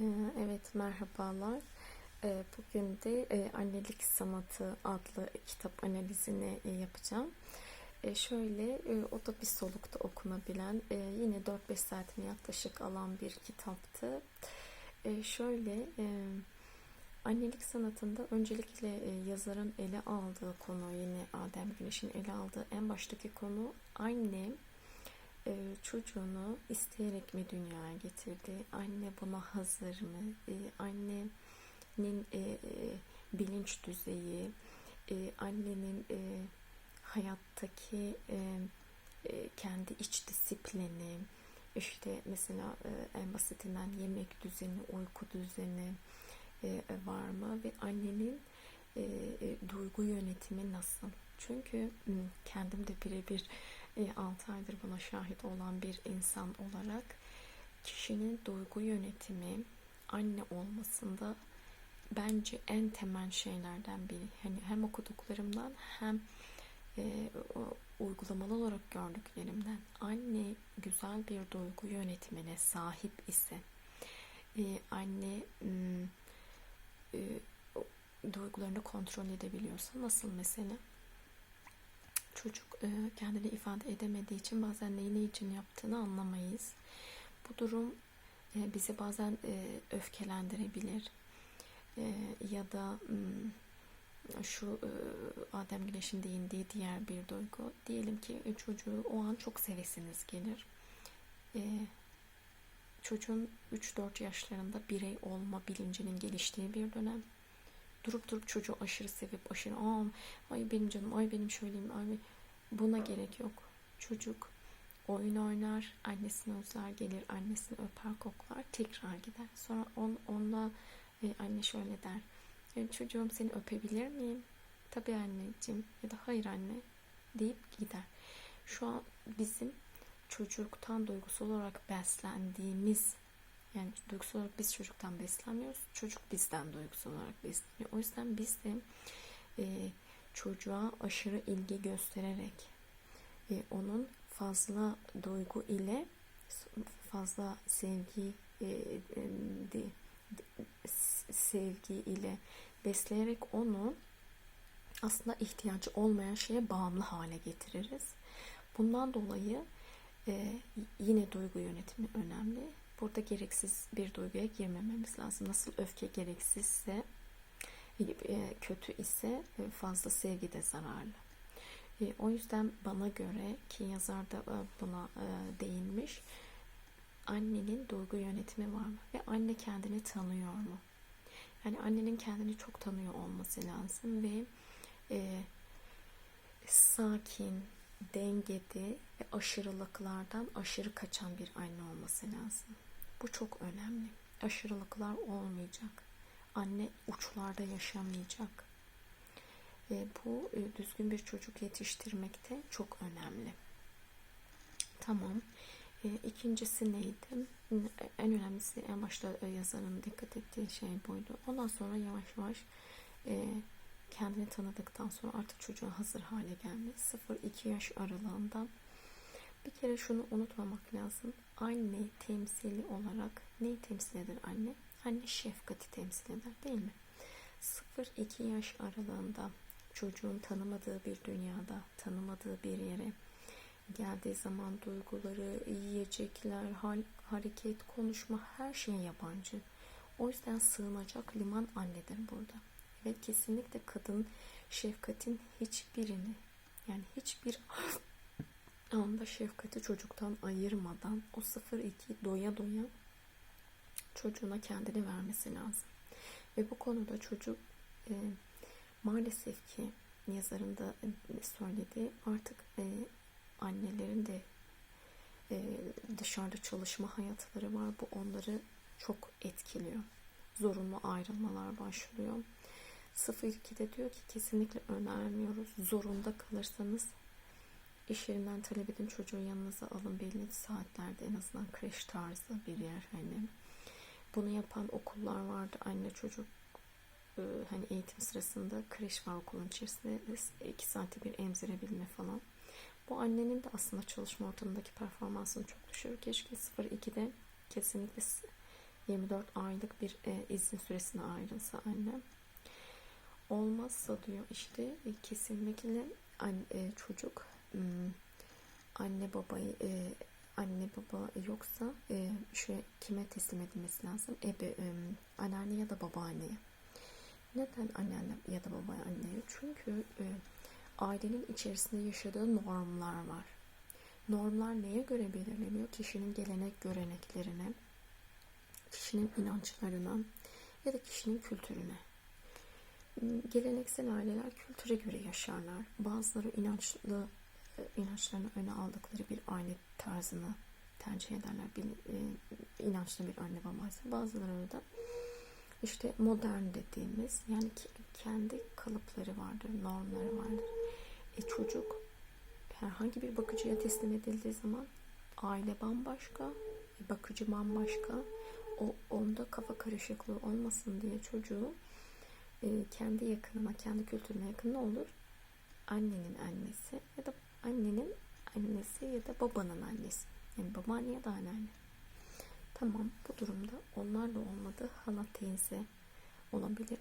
Evet, merhabalar. Ee, Bugün de e, Annelik Sanatı adlı kitap analizini e, yapacağım. E, Şöyle, o da bir solukta okunabilen, yine 4-5 saatini yaklaşık alan bir kitaptı. Şöyle, annelik sanatında öncelikle yazarın ele aldığı konu, yine Adem Güneş'in ele aldığı en baştaki konu anne e, çocuğunu isteyerek mi dünyaya getirdi? Anne buna hazır mı? E, annenin e, bilinç düzeyi, e, annenin e, hayattaki e, e, kendi iç disiplini, işte mesela e, en basitinden yemek düzeni, uyku düzeni e, var mı? Ve annenin duygu yönetimi nasıl? Çünkü kendim de birebir 6 aydır buna şahit olan bir insan olarak kişinin duygu yönetimi anne olmasında bence en temel şeylerden biri. Hani hem okuduklarımdan hem e, uygulamalı olarak gördüklerimden anne güzel bir duygu yönetimine sahip ise e, anne e, duygularını kontrol edebiliyorsa nasıl mesela çocuk e, kendini ifade edemediği için bazen neyi ne için yaptığını anlamayız. Bu durum e, bizi bazen e, öfkelendirebilir. Ya da m, şu Adem Güneş'in değindiği diğer bir duygu. Diyelim ki çocuğu o an çok sevesiniz gelir. Çocuğun 3-4 yaşlarında birey olma bilincinin geliştiği bir dönem. Durup durup çocuğu aşırı sevip aşırı Aa, ay benim canım, ay benim şöyleyim, ay be-" buna gerek yok. Çocuk oyun oynar, annesini özler, gelir annesini öper, koklar, tekrar gider. Sonra on, onunla e, anne şöyle der. "E, çocuğum seni öpebilir miyim? Tabii anneciğim ya da hayır anne deyip gider. Şu an bizim çocuktan duygusal olarak beslendiğimiz yani duygusal olarak biz çocuktan beslenmiyoruz. Çocuk bizden duygusal olarak besleniyor. O yüzden biz de e, çocuğa aşırı ilgi göstererek e, onun fazla duygu ile fazla sevgi e, e, de, sevgi ile besleyerek onu aslında ihtiyacı olmayan şeye bağımlı hale getiririz. Bundan dolayı e, yine duygu yönetimi önemli. Burada gereksiz bir duyguya girmememiz lazım. Nasıl öfke gereksizse, e, kötü ise e, fazla sevgi de zararlı. E, O yüzden bana göre ki yazar da e, buna e, değinmiş. Annenin duygu yönetimi var mı? Ve anne kendini tanıyor mu? Yani annenin kendini çok tanıyor olması lazım ve e, sakin, dengede ve aşırılıklardan aşırı kaçan bir anne olması lazım. Bu çok önemli. Aşırılıklar olmayacak. Anne uçlarda yaşamayacak. E, bu e, düzgün bir çocuk yetiştirmekte çok önemli. Tamam. E, ikincisi neydi? En önemlisi en başta e, yazarın dikkat ettiği şey buydu. Ondan sonra yavaş yavaş e, kendini tanıdıktan sonra artık çocuğun hazır hale gelmesi 0-2 yaş aralığında bir kere şunu unutmamak lazım. Anne temsili olarak neyi temsil eder anne? Anne şefkati temsil eder değil mi? 0-2 yaş aralığında çocuğun tanımadığı bir dünyada, tanımadığı bir yere geldiği zaman duyguları, yiyecekler, hal, hareket, konuşma her şey yabancı. O yüzden sığınacak liman annedir burada. Ve kesinlikle kadın şefkatin hiçbirini yani hiçbir anda şefkati çocuktan ayırmadan o 0-2 doya doya çocuğuna kendini vermesi lazım. Ve bu konuda çocuk e, maalesef ki yazarın da söylediği artık e, annelerin de e, dışarıda çalışma hayatları var. Bu onları çok etkiliyor. Zorunlu ayrılmalar başlıyor. 02'de diyor ki kesinlikle önermiyoruz. Zorunda kalırsanız iş yerinden talep edin çocuğu yanınıza alın belli saatlerde en azından kreş tarzı bir yer hani. Bunu yapan okullar vardı anne çocuk e, hani eğitim sırasında kreş var okulun içerisinde iki saate bir emzirebilme falan. Bu annenin de aslında çalışma ortamındaki performansını çok düşürür. Keşke 0-2'de kesinlikle 24 aylık bir e, izin süresine ayrılsa anne. Olmazsa diyor işte e, kesinlikle anne, çocuk anne babayı e, anne baba yoksa e, şu kime teslim edilmesi lazım? Ebe, anneanne ya da babaanneye. Neden anneanne ya da babaanneye? Çünkü e, ailenin içerisinde yaşadığı normlar var. Normlar neye göre belirleniyor? Kişinin gelenek göreneklerine, kişinin inançlarına ya da kişinin kültürüne. Geleneksel aileler kültüre göre yaşarlar. Bazıları inançlı e, inançlarını öne aldıkları bir aile tarzını tercih ederler. Bir, e, inançlı bir anne babası. Bazıları da işte modern dediğimiz yani kendi kalıpları vardır, normları vardır. E çocuk herhangi bir bakıcıya teslim edildiği zaman aile bambaşka, e, bakıcı bambaşka. O onda kafa karışıklığı olmasın diye çocuğu e, kendi yakınına, kendi kültürüne yakın ne olur? Annenin annesi ya da annenin annesi ya da babanın annesi. Yani babaanne ya da anneanne. Tamam bu durumda onlar da olmadı. Hala teyze olabilir.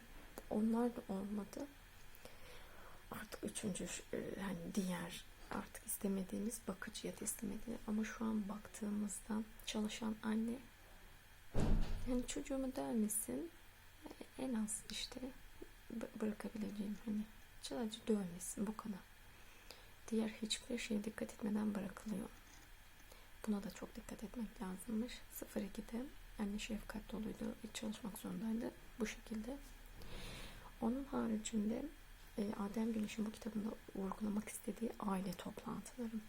Onlar da olmadı. Artık üçüncü hani diğer artık istemediğimiz bakıcıya teslim edilir. Ama şu an baktığımızda çalışan anne yani çocuğumu dövmesin en az işte bırakabileceğim hani sadece dövmesin bu kadar. Diğer hiçbir şeye dikkat etmeden bırakılıyor. Buna da çok dikkat etmek lazımmış. 02'de anne şefkat doluydu. Çalışmak zorundaydı. Bu şekilde. Onun haricinde e, Adem Güneş'in bu kitabında vurgulamak istediği aile toplantıları.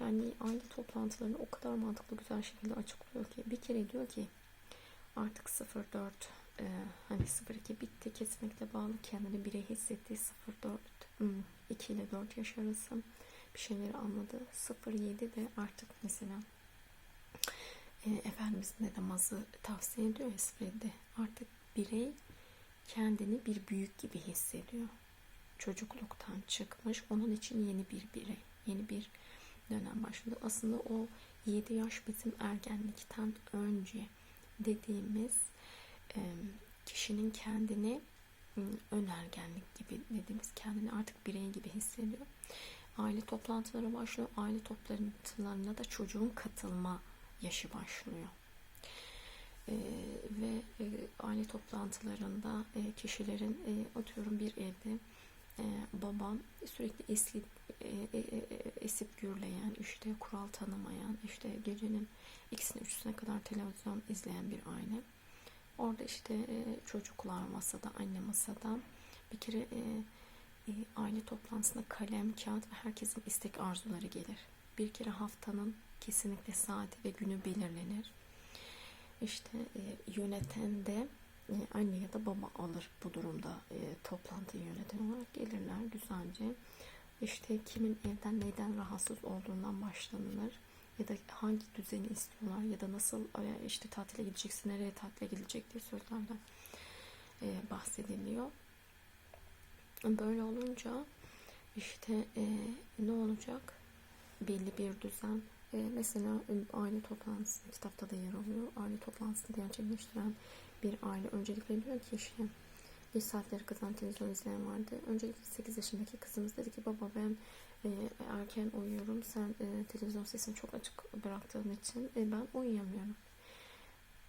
Yani aile toplantılarını o kadar mantıklı güzel şekilde açıklıyor ki bir kere diyor ki artık 04 e, hani 02 bitti kesinlikle bağlı kendini birey hissettiği 04 2 ile 4 yaş arası bir şeyleri anladı. 07 de artık mesela e, Efendimiz de namazı tavsiye ediyor 07'de artık birey kendini bir büyük gibi hissediyor. Çocukluktan çıkmış. Onun için yeni bir birey. Yeni bir dönem başladı. Aslında o 7 yaş bizim ergenlikten önce dediğimiz kişinin kendini ön gibi dediğimiz kendini artık birey gibi hissediyor. Aile toplantıları başlıyor. Aile toplantılarına da çocuğun katılma yaşı başlıyor. Ee, ve e, aile toplantılarında e, kişilerin e, atıyorum bir evde e, babam sürekli esli, e, e, e, esip gürleyen, işte kural tanımayan, işte gecenin ikisine üçüne kadar televizyon izleyen bir aile. Orada işte e, çocuklar masada, anne masada bir kere e, e, aile toplantısında kalem, kağıt ve herkesin istek arzuları gelir. Bir kere haftanın kesinlikle saati ve günü belirlenir. İşte yöneten de anne ya da baba alır bu durumda toplantıyı yöneten olarak gelirler güzelce. İşte kimin evden neyden rahatsız olduğundan başlanılır ya da hangi düzeni istiyorlar ya da nasıl işte tatile gideceksin, nereye tatile gidecek diye sözlerden e, bahsediliyor. Böyle olunca işte e, ne olacak? Belli bir düzen. E, mesela aile toplantısı kitapta da yer alıyor. Aile toplantısını gerçekleştiren bir aile öncelikle diyor ki işte geç saatleri kızan televizyon izleyen vardı. Öncelikle 8 yaşındaki kızımız dedi ki baba ben e, erken uyuyorum. Sen e, televizyon sesini çok açık bıraktığın için e, ben uyuyamıyorum.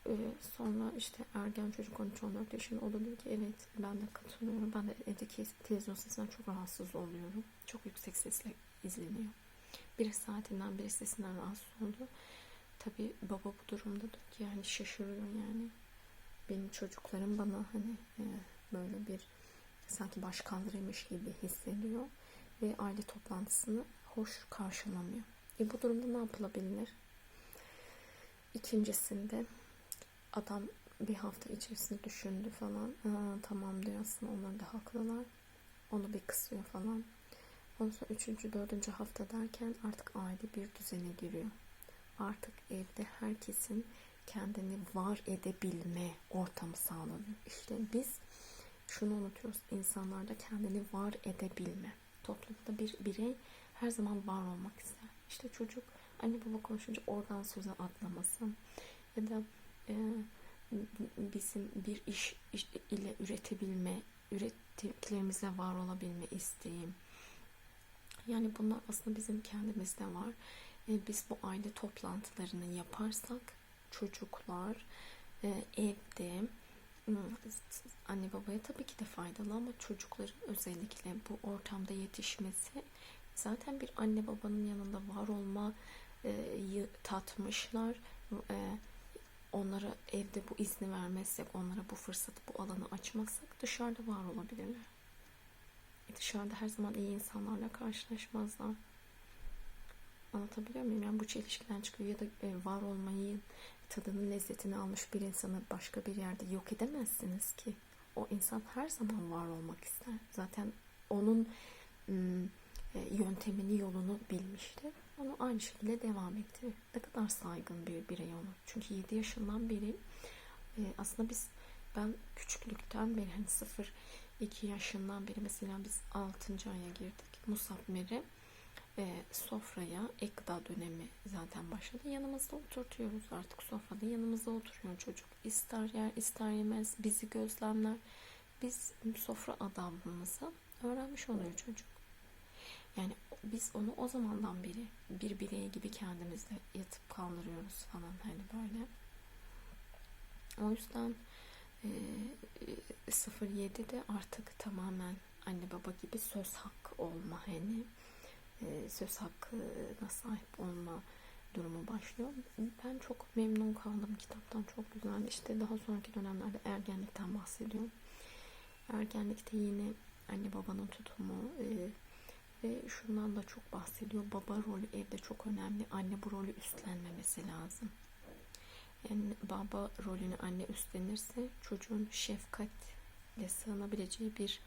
E, sonra işte ergen çocuk 13-14 yaşında o da diyor ki evet ben de katılıyorum. Ben de evdeki televizyon sesinden çok rahatsız oluyorum. Çok yüksek sesle izleniyor. Bir saatinden bir sesinden rahatsız oldu. Tabi baba bu durumda da yani şaşırıyor yani. Benim çocuklarım bana hani e, böyle bir sanki başkaldırıymış gibi hissediyor ve aile toplantısını hoş karşılamıyor. E bu durumda ne yapılabilir? İkincisinde adam bir hafta içerisinde düşündü falan. Aa, tamam diyor aslında onlar da haklılar. Onu bir kısıyor falan. Ondan sonra üçüncü, dördüncü hafta derken artık aile bir düzene giriyor. Artık evde herkesin kendini var edebilme ortamı sağlanıyor. İşte biz şunu unutuyoruz. İnsanlarda kendini var edebilme toplumda bir birey her zaman var olmak ister. İşte çocuk anne baba konuşunca oradan söze atlamasın ya da e, bizim bir iş iş ile üretebilme, ürettiklerimizle var olabilme isteğim. Yani bunlar aslında bizim kendimizde var. E, Biz bu aile toplantılarını yaparsak çocuklar e, evde anne babaya tabii ki de faydalı ama çocukların özellikle bu ortamda yetişmesi zaten bir anne babanın yanında var olma e, tatmışlar. E, onlara evde bu izni vermezsek, onlara bu fırsatı, bu alanı açmazsak dışarıda var olabilirler. E, dışarıda her zaman iyi insanlarla karşılaşmazlar. Anlatabiliyor muyum? Yani bu çelişkiden çıkıyor ya da var olmayı, tadının lezzetini almış bir insanı başka bir yerde yok edemezsiniz ki. O insan her zaman var olmak ister. Zaten onun e, yöntemini, yolunu bilmiştir. Onu aynı şekilde devam ettirir. Ne kadar saygın bir birey onu. Çünkü 7 yaşından beri e, aslında biz ben küçüklükten beri hani 0 2 yaşından beri mesela biz 6. aya girdik. Musab Mer'i e, sofraya ek gıda dönemi zaten başladı. Yanımızda oturtuyoruz artık sofrada yanımızda oturuyor çocuk. İster yer ister yemez bizi gözlemler. Biz sofra adabımızı öğrenmiş oluyor çocuk. Yani biz onu o zamandan beri bir birey gibi kendimizle yatıp kaldırıyoruz falan hani böyle. O yüzden e, e, 07'de artık tamamen anne baba gibi söz hakkı olma hani e, söz hakkına sahip olma durumu başlıyor. Ben çok memnun kaldım kitaptan çok güzel. İşte daha sonraki dönemlerde ergenlikten bahsediyor. Ergenlikte yine anne babanın tutumu e, ve şundan da çok bahsediyor. Baba rolü evde çok önemli. Anne bu rolü üstlenmemesi lazım. Yani baba rolünü anne üstlenirse çocuğun şefkatle sığınabileceği bir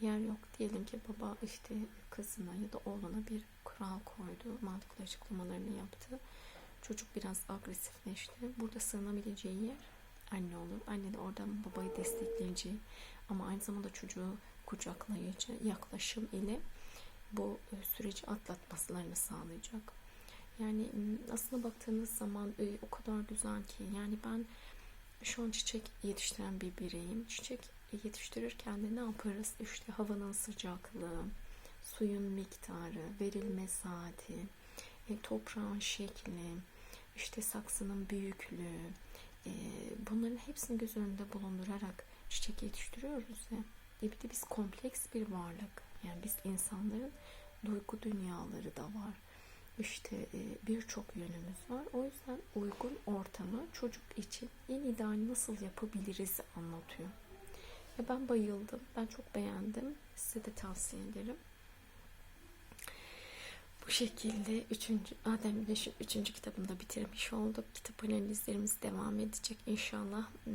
yer yok. Diyelim ki baba işte kızına ya da oğluna bir kural koydu. Mantıklı açıklamalarını yaptı. Çocuk biraz agresifleşti. Burada sığınabileceği yer anne olur. Anne de oradan babayı destekleyici ama aynı zamanda çocuğu kucaklayıcı yaklaşım ile bu e, süreci atlatmalarını sağlayacak. Yani aslında baktığınız zaman e, o kadar güzel ki yani ben şu an çiçek yetiştiren bir bireyim. Çiçek yetiştirirken de ne yaparız? İşte havanın sıcaklığı, suyun miktarı, verilme saati, e, toprağın şekli, işte saksının büyüklüğü, e, bunların hepsini göz önünde bulundurarak çiçek yetiştiriyoruz ya. E bir de biz kompleks bir varlık. Yani biz insanların duygu dünyaları da var. İşte e, birçok yönümüz var. O yüzden uygun ortamı çocuk için en ideal nasıl yapabiliriz anlatıyor. Ve ben bayıldım. Ben çok beğendim. Size de tavsiye ederim. Bu şekilde üçüncü, Adem Güneş'in üçüncü kitabını da bitirmiş olduk. Kitap analizlerimiz devam edecek inşallah. Hmm,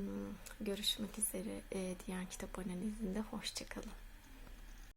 Görüşmek üzere e, diğer kitap analizinde. Hoşçakalın.